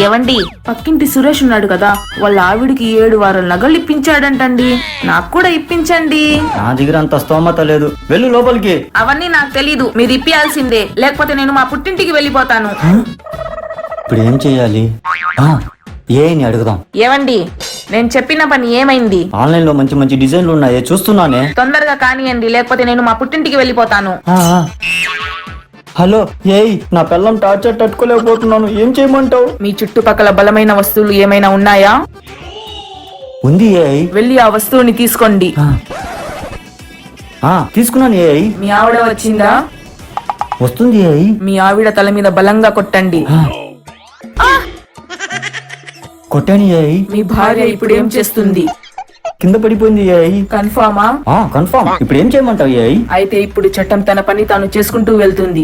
ఏవండి? పక్కింటి సురేష్ ఉన్నాడు కదా వాళ్ళ ఆవిడికి ఏడు వారాల నగలు ఇప్పించాడంటండి. నాకు కూడా ఇప్పించండి. నా దగ్గర అంత స్తోమత లేదు. వెళ్ళు లోపలికి. అవన్నీ నాకు తెలీదు. మీరు ఇప్పియాల్సిందే. లేకపోతే నేను మా పుట్టింటికి వెళ్ళిపోతాను. ఇప్పుడు ఏం చేయాలి? ఆ, ఏని అడుగుదాం. ఏవండి? నేను చెప్పిన పని ఏమైంది? ఆన్లైన్లో మంచి మంచి డిజైన్లు ఉన్నాయి చూస్తున్నానే. తొందరగా కానియండి. లేకపోతే నేను మా పుట్టింటికి వెళ్ళిపోతాను. హలో ఏయ్ నా పిల్లం టార్చర్ తట్టుకోలేకపోతున్నాను. ఏం చేయమంటావు? మీ చుట్టుపక్కల బలమైన వస్తువులు ఏమైనా ఉన్నాయా? ఉంది ఏయ్. వెళ్ళి ఆ వస్తువుని తీసుకోండి. ఆ. ఆ, తీసుకున్నాను ఏయ్. మీ ఆవిడ వచ్చిందా? వస్తుంది ఏయ్. మీ ఆవిడ తల మీద బలంగా కొట్టండి. ఆ. కొట్టాను ఏయ్. మీ భార్య ఇప్పుడు ఏం చేస్తుంది? కింద పడిపోయింది కన్ఫామా? ఆ కన్ఫర్మ్ ఇప్పుడు ఏం చేయమంటావు అయితే ఇప్పుడు చట్టం తన పని తాను చేసుకుంటూ వెళ్తుంది.